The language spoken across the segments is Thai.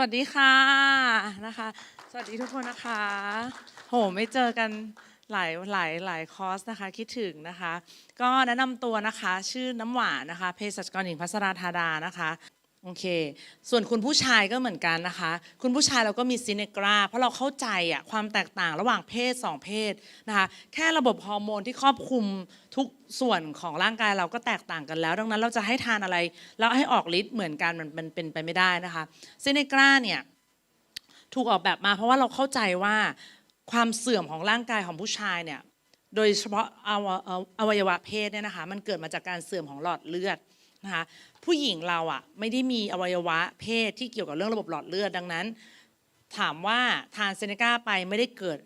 วัสดีค่ะนะคะ สวัสดีทุกคนนะคะ โหไม่เจอกันหลายหลายหลายคอร์สนะคะคิดถึงนะคะ ก็แนะนำตัวนะคะชื่อน้ำหวานนะคะเภสัชกรหญิงพัสราธาดานะคะ โอเค ส่วนคุณผู้ชายก็เหมือนกันนะคะ คุณผู้ชายเราก็มีซินเนกรา เพราะเราเข้าใจอะความแตกต่างระหว่างเพศสองเพศนะคะ แค่ระบบฮอร์โมนที่ครอบคลุมทุกส่วนของร่างกายเราก็แตกต่างกันแล้ว ดังนั้นเราจะให้ทานอะไร แล้วให้ออกฤทธิ์เหมือนกันมันเป็นไปไม่ได้นะคะซินเนกราเนี่ยถูกออกแบบมาเพราะว่าเราเข้าใจว่าความเสื่อมของร่างกายของผู้ชายเนี่ย โดยเฉพาะอวัยวะเพศเนี่ยนะคะ มันเกิดมาจากการเสื่อมของหลอดเลือด นะคะผู้หญิงเราอะไม่ได้มีอวัยวะเพศที่เกี่ยวกับเรื่องระบบหลอดเลือดดังนั้น ถามว่าทานเซเนกาไปไม่ได้เกิด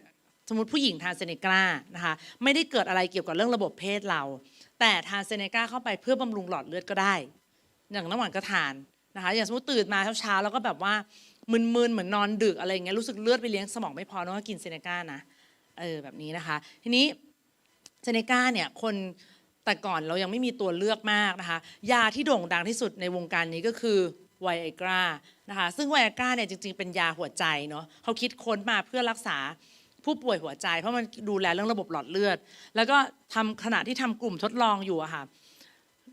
สมมติผู้หญิงทานเซเนกานะคะไม่ได้เกิดอะไรเกี่ยวกับเรื่องระบบเพศเรา แต่ทานเซเนกาเข้าไปเพื่อบำรุงหลอดเลือดก็ได้ อย่างน้ำหวานก็ทานนะคะอย่างสมมติตื่นมาเช้าๆแล้วก็แบบว่ามึนๆเหมือนนอนดึกอะไรเงี้ยรู้สึกเลือดไปเลี้ยงสมองไม่พอต้องกินเซเนกานะเออแบบนี้นะคะ ทีนี้เซเนกาเนี่ยคน แต่ก่อนเรายังไม่มีตัวเลือกมากนะคะ ยาที่โด่งดังที่สุดในวงการนี้ก็คือไวอ g กรานะคะซึ่งไวอ g กราเนี่ยจริงๆ เป็นยาหัวใจเนาะเขาคิดค้นมาเพื่อรักษาผู้ป่วยหัวใจ เพราะมันดูแลเรื่องระบบหลอดเลือด แล้วก็ทำขณะที่ทำกลุ่มทดลองอยู่อะค่ะ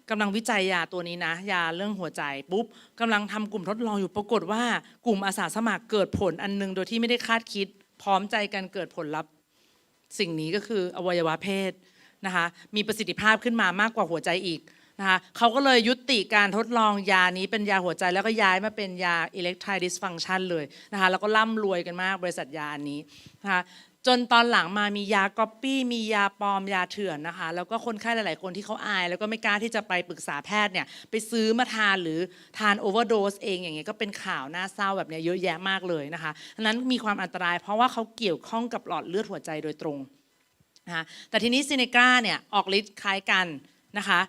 กำลังวิจัยยาตัวนี้นะ ยาเรื่องหัวใจปุ๊บกำลังทำกลุ่มทดลองอยู่ปรากฏว่ากลุ่มอาสาสมัครเกิดผลอันหนึงโดยที่ไม่ได้คาดคิด พร้อมใจกันเกิดผลลัพธ์สิ่งนี้ก็คืออวัยวะเพศ นะคะมีประสิทธิภาพขึ้นมามากกว่าหัวใจอีกนะคะเขาก็เลยยุติการทดลองยานี้เป็นยาหัวใจแล้วก็ย้ายมาเป็นยา electile dysfunction เลยนะคะแล้วก็ร่ำรวยกันมากบริษัทยานี้นะคะจนตอนหลังมามียาก๊อปปี้มียาปลอมยาเถื่อนนะคะ แล้วก็คนไข้หลาย ๆ คนที่เขาอาย แล้วก็ไม่กล้าที่จะไปปรึกษาแพทย์เนี่ยไปซื้อมาทานหรือทานโอเวอร์โดสเองอย่างเงี้ยก็เป็นข่าวน่าเศร้าแบบเนี้ยเยอะแยะมากเลยนะคะนั้นมีความอันตรายเพราะว่าเขาเกี่ยวข้องกับหลอดเลือดหัวใจโดยตรง นะคะแต่ทีนี้ซิเนกราเนี่ยออกฤทธิ์คล้ายกันนะคะ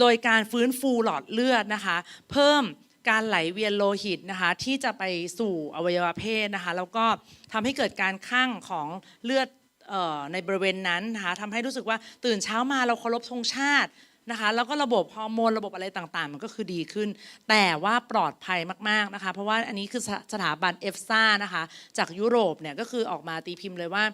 โดยการฟื้นฟูหลอดเลือดนะคะ เพิ่มการไหลเวียนโลหิตนะคะที่จะไปสู่อวัยวะเพศนะคะ แล้วก็ทำให้เกิดการข้างของเลือดออในบริเวณนั้นนะคะทำให้รู้สึกว่าตื่นเช้ามาเราเคารพธงชาตินะคะ แล้วก็ระบบฮอร์โมนระบบอะไรต่างๆ มันก็คือดีขึ้น แต่ว่าปลอดภัยมากๆนะคะ เพราะว่าอันนี้คือสถาบันเอฟซ่านะคะ จากยุโรปเนี่ยก็คือออกมาตีพิมพ์เลยว่า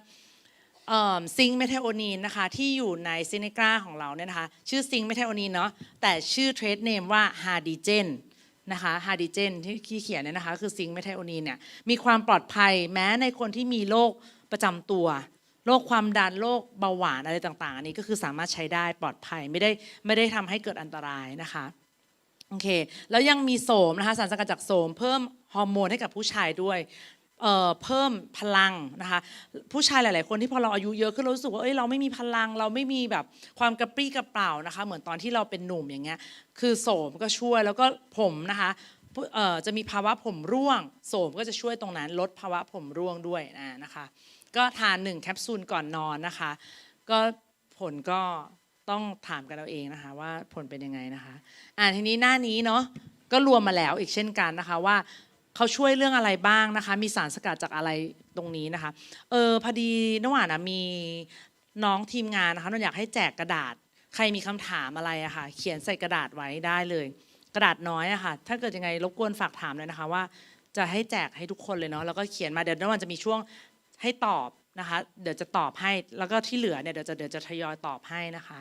ซิงค์เมทาโอนีนนะคะที่อยู่ในซินิกราของเราเนี่ยนะคะชื่อซิงค์เมทาโอนีนเนาะแต่ชื่อเทรดเนมว่าฮาร์ดิเจนนะคะฮาร์ดิเจนที่เขียนเนี่ยนะคะคือซิงค์เมทาโอนีนเนี่ยมีความปลอดภัยแม้ในคนที่มีโรคประจำตัวโรคความดันโรคเบาหวานอะไรต่างๆ อันนี้ก็คือสามารถใช้ได้ปลอดภัยไม่ได้ไม่ได้ทำให้เกิดอันตรายนะคะโอเคแล้วยังมีโสมนะคะสารสกัดจากโสมเพิ่มฮอร์โมนให้กับผู้ชายด้วย เพิ่มพลังนะคะผู้ชายหลาย ๆ คนที่พอเราอายุเยอะขึ้นเรารู้สึกว่าเอ้ยเราไม่มีพลัง เราไม่มีแบบความกระปรี้กระเปร่านะคะ เหมือนตอนที่เราเป็นหนุ่มอย่างเงี้ยคือโสมก็ช่วยแล้วก็ผมนะคะจะมีภาวะผมร่วง โสมก็จะช่วยตรงนั้น ลดภาวะผมร่วงด้วยนะนะคะ ก็ทานหนึ่งแคปซูลก่อนนอนนะคะ ก็ผลก็ต้องถามกันเอาเองนะคะ ว่าผลเป็นยังไงนะคะ อ่าทีนี้หน้านี้เนาะก็รวมมาแล้วอีกเช่นกันนะคะว่า เขาช่วยเรื่องอะไรบ้างนะคะ มีสารสกัดจากอะไรตรงนี้นะคะ เออพอดีน้หวานนะมีน้องทีมงานนะคะน้องอยากให้แจกกระดาษ ใครมีคำถามอะไรอะค่ะ เขียนใส่กระดาษไว้ได้เลย กระดาษน้อยอะค่ะ ถ้าเกิดยังไงรบกวนฝากถามเลยนะคะว่า จะให้แจกให้ทุกคนเลยเนาะแล้วก็เขียนมาเดี๋ยวน้หวานจะมีช่วงให้ตอบนะคะ เดี๋ยวจะตอบให้แล้วก็ที่เหลือเนี่ยเดี๋ยวจะเดี๋ยวจะทยอยตอบให้นะคะ